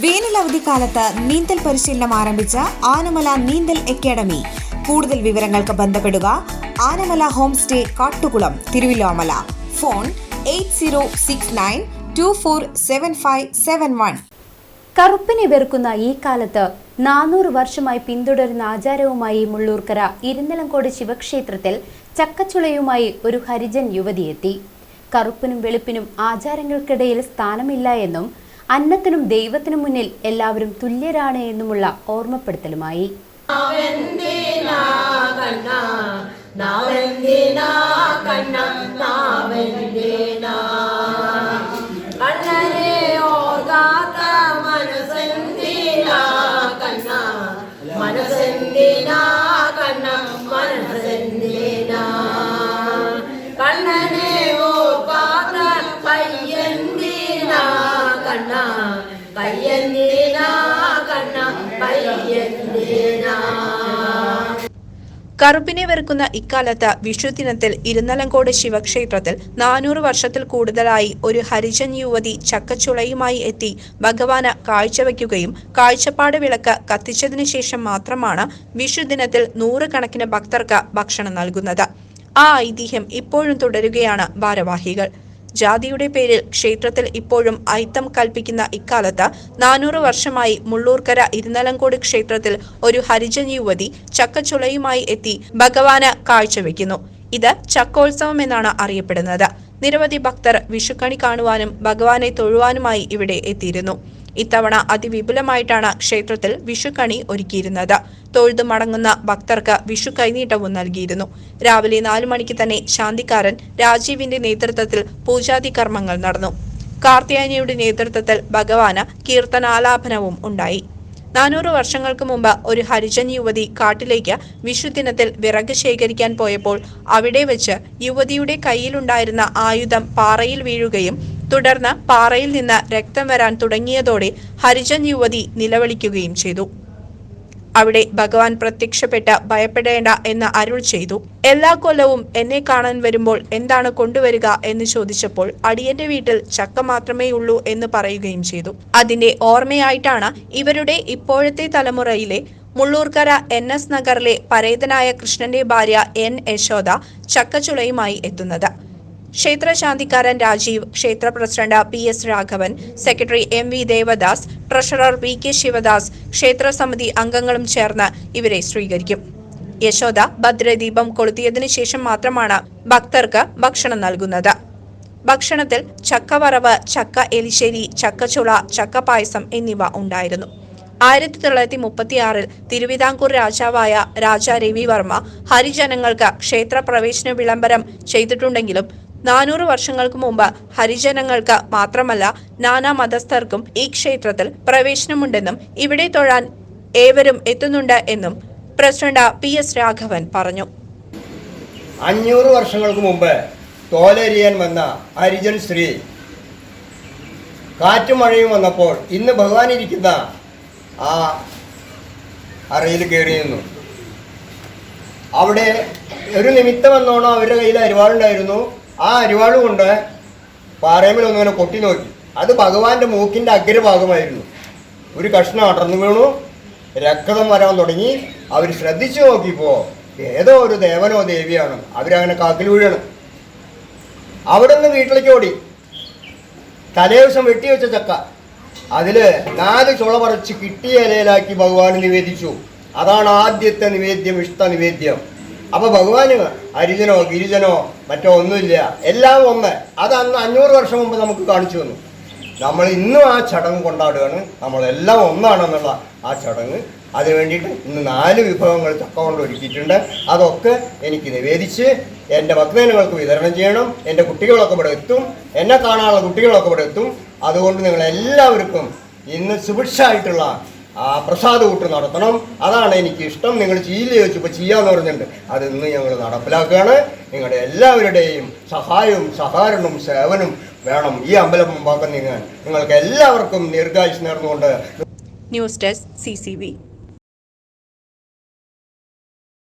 വേനൽ അവധിക്കാലത്ത് നീന്തൽ പരിശീലനം ആരംഭിച്ച ആനമല നീന്തൽ അക്കാദമി. കൂടുതൽ വിവരങ്ങൾക്ക് ബന്ധപ്പെടുക Anamala home stay Kattukulam Thiruvillwamala. Phone eight zero six nine two four seven five seven one. കറുപ്പിനെ വെറുക്കുന്ന ഈ കാലത്ത് നാനൂറ് വർഷമായി പിന്തുടരുന്ന ആചാരവുമായി മുള്ളൂർക്കര ഇരുന്നലങ്കോട് ശിവക്ഷേത്രത്തിൽ ചക്കച്ചുളയുമായി ഒരു ഹരിജൻ യുവതിയെത്തി. കറുപ്പിനും വെളുപ്പിനും ആചാരങ്ങൾക്കിടയിൽ സ്ഥാനമില്ല എന്നും അന്നത്തിനും ദൈവത്തിനും മുന്നിൽ എല്ലാവരും തുല്യരാണ് എന്നുമുള്ള ഓർമ്മപ്പെടുത്തലുമായി. കണ്ണനേ കറുപ്പിനെ വെറുക്കുന്ന ഇക്കാലത്ത് വിഷുദിനത്തിൽ ഇരുന്നലങ്കോട് ശിവക്ഷേത്രത്തിൽ നാനൂറ് വർഷത്തിൽ കൂടുതലായി ഒരു ഹരിജൻ യുവതി ചക്കച്ചുളയുമായി എത്തി ഭഗവാന് കാഴ്ചവെക്കുകയും കാഴ്ചപ്പാട് വിളക്ക് കത്തിച്ചതിനു ശേഷം മാത്രമാണ് വിഷുദിനത്തിൽ നൂറുകണക്കിന് ഭക്തർക്ക് ഭക്ഷണം നൽകുന്നത്. ആ ഐതിഹ്യം ഇപ്പോഴും തുടരുകയാണ് ഭാരവാഹികൾ. ജാതിയുടെ പേരിൽ ക്ഷേത്രത്തിൽ ഇപ്പോഴും അയിത്തം കൽപ്പിക്കുന്ന ഇക്കാലത്ത് നാനൂറ് വർഷമായി മുള്ളൂർക്കര ഇരുന്നലങ്കോട് ക്ഷേത്രത്തിൽ ഒരു ഹരിജൻ യുവതി ചക്കച്ചുളയുമായി എത്തി ഭഗവാന് കാഴ്ചവെക്കുന്നു. ഇത് ചക്കോത്സവം എന്നാണ് അറിയപ്പെടുന്നത്. നിരവധി ഭക്തർ വിഷുക്കണി കാണുവാനും ഭഗവാനെ തൊഴുവാനുമായി ഇവിടെ എത്തിയിരുന്നു. ഇത്തവണ അതിവിപുലമായിട്ടാണ് ക്ഷേത്രത്തിൽ വിഷുക്കണി ഒരുക്കിയിരുന്നത്. തൊഴുതു മടങ്ങുന്ന ഭക്തർക്ക് വിഷു കൈനീട്ടവും നൽകിയിരുന്നു. രാവിലെ നാലു മണിക്ക് തന്നെ ശാന്തിക്കാരൻ രാജീവിന്റെ നേതൃത്വത്തിൽ പൂജാതി കർമ്മങ്ങൾ നടന്നു. കാർത്തിയാനിയുടെ നേതൃത്വത്തിൽ ഭഗവാന് കീർത്തനാലാപനവും ഉണ്ടായി. നാനൂറ് വർഷങ്ങൾക്ക് മുമ്പ് ഒരു ഹരിജൻ യുവതി കാട്ടിലേക്ക് വിഷുദിനത്തിൽ വിറക് ശേഖരിക്കാൻ പോയപ്പോൾ അവിടെ വെച്ച് യുവതിയുടെ കയ്യിലുണ്ടായിരുന്ന ആയുധം പാറയിൽ വീഴുകയും തുടർന്ന് പാറയിൽ നിന്ന് രക്തം വരാൻ തുടങ്ങിയതോടെ ഹരിജൻ യുവതി നിലവിളിക്കുകയും ചെയ്തു. അവിടെ ഭഗവാൻ പ്രത്യക്ഷപ്പെട്ട ഭയപ്പെടേണ്ട എന്ന് അരുൾ ചെയ്തു. എല്ലാ കൊല്ലവും എന്നെ കാണാൻ വരുമ്പോൾ എന്താണ് കൊണ്ടുവരിക എന്ന് ചോദിച്ചപ്പോൾ അടിയന്റെ വീട്ടിൽ ചക്ക മാത്രമേ ഉള്ളൂ എന്ന് പറയുകയും ചെയ്തു. അതിന്റെ ഓർമ്മയായിട്ടാണ് ഇവരുടെ ഇപ്പോഴത്തെ തലമുറയിലെ മുള്ളൂർക്കര എൻ എസ് നഗറിലെ പരേതനായ കൃഷ്ണന്റെ ഭാര്യ എൻ യശോദ ചക്കച്ചുളയുമായി എത്തുന്നത്. ക്ഷേത്രശാന്തിക്കാരൻ രാജീവ് ക്ഷേത്ര president P S Raghavan secretary M V Devadas treasurer V K Sivadas ക്ഷേത്ര സമിതി അംഗങ്ങളും ചേർന്ന് ഇവരെ സ്വീകരിക്കും. യശോദ ഭദ്രദീപം കൊളുത്തിയതിനു ശേഷം മാത്രമാണ് ഭക്തർക്ക് ഭക്ഷണം നൽകുന്നത്. ഭക്ഷണത്തിൽ ചക്കവറവ് ചക്ക എലിശ്ശേരി ചക്കച്ചുള ചക്കപായസം എന്നിവ ഉണ്ടായിരുന്നു. ആയിരത്തി തൊള്ളായിരത്തി മുപ്പത്തിയാറിൽ തിരുവിതാംകൂർ രാജാവായ രാജ രവിവർമ്മ ഹരിജനങ്ങൾക്ക് ക്ഷേത്ര പ്രവേശന വിളംബരം ചെയ്തിട്ടുണ്ടെങ്കിലും നാനൂറ് വർഷങ്ങൾക്ക് മുമ്പ് ഹരിജനങ്ങൾക്ക് മാത്രമല്ല നാനാ മതസ്ഥർക്കും ഈ ക്ഷേത്രത്തിൽ പ്രവേശനമുണ്ടെന്നും ഇവിടെ തൊഴാൻ ഏവരും എത്തുന്നുണ്ട് എന്നും പ്രസിഡന്റ് പി എസ് രാഘവൻ പറഞ്ഞു. അഞ്ഞൂറ് വർഷങ്ങൾക്ക് മുമ്പ് തോലരിയാൻ വന്ന ഹരിജൻ സ്ത്രീ കാറ്റും മഴയും വന്നപ്പോൾ ഇന്ന് ഭഗവാൻ ഇരിക്കുന്ന ആ അറയിൽ കയറി നിന്നു. അവിടെ ഒരു നിമിത്തം വന്നോണം അവരുടെ കയ്യിൽ അരിവാളുണ്ടായിരുന്നു. ആ അരിവാൾ കൊണ്ട് പാറയമേൽ ഒന്നിങ്ങനെ കൊട്ടി നോക്കി. അത് ഭഗവാന്റെ മൂക്കിന്റെ അഗ്രഭാഗമായിരുന്നു. ഒരു കഷ്ണം അടർന്നു വീണു. രക്തം വരാൻ തുടങ്ങി. അവർ ശ്രദ്ധിച്ചു നോക്കിപ്പോ ഏതോ ഒരു ദേവനോ ദേവിയാണ്. അവരങ്ങനെ കാക്കിൽ വീഴണം. അവിടെ നിന്ന് വീട്ടിലേക്ക് ഓടി. തലേ ദിവസം വെട്ടിവെച്ച ചക്ക. അതിൽ നാല് ചുള പറിച്ച് കിട്ടിയ ഇലയിലാക്കി ഭഗവാൻ നിവേദിച്ചു. അതാണ് ആദ്യത്തെ നിവേദ്യം ഇഷ്ട നിവേദ്യം അപ്പൊ ഭഗവാന് അരിജനോ ഗിരിജനോ മറ്റോ ഒന്നുമില്ല. എല്ലാം ഒന്ന്. അത് അന്ന് അഞ്ഞൂറ് വർഷം മുമ്പ് നമുക്ക് കാണിച്ചു തന്നു. നമ്മൾ ഇന്നും ആ ചടങ്ങ് കൊണ്ടാടുകയാണ്. നമ്മളെല്ലാം ഒന്നാണെന്നുള്ള ആ ചടങ്ങ്. അതിന് വേണ്ടിയിട്ട് ഇന്ന് നാല് വിഭവങ്ങൾ ചക്ക കൊണ്ട് ഒരുക്കിയിട്ടുണ്ട്. അതൊക്കെ എനിക്ക് നിവേദിച്ച് എന്റെ ഭക്തജനങ്ങൾക്ക് വിതരണം ചെയ്യണം. എന്റെ കുട്ടികളൊക്കെ ഇവിടെ എത്തും. എന്നെ കാണാനുള്ള കുട്ടികളൊക്കെ ഇവിടെ എത്തും. അതുകൊണ്ട് നിങ്ങൾ എല്ലാവർക്കും ഇന്ന് സുഭിക്ഷമായിട്ടുള്ള ആ പ്രസാദ കൂട്ട് നടത്തണം. അതാണ് എനിക്ക് ഇഷ്ടം നിങ്ങൾ ചെയ്യില്ല ചോദിച്ചപ്പോൾ ചെയ്യാന്ന് പറഞ്ഞിട്ടുണ്ട്. അത് ഇന്ന് ഞങ്ങൾ നടപ്പിലാക്കുകയാണ്. നിങ്ങളുടെ എല്ലാവരുടെയും സഹായവും സഹകരണവും സേവനവും വേണം ഈ അമ്പലം മുമ്പാക്കം നീങ്ങാൻ നിങ്ങൾക്ക് എല്ലാവർക്കും ദീർഘായുസ് നേർന്നുകൊണ്ട് ന്യൂസ് ഡെസ്ക് സി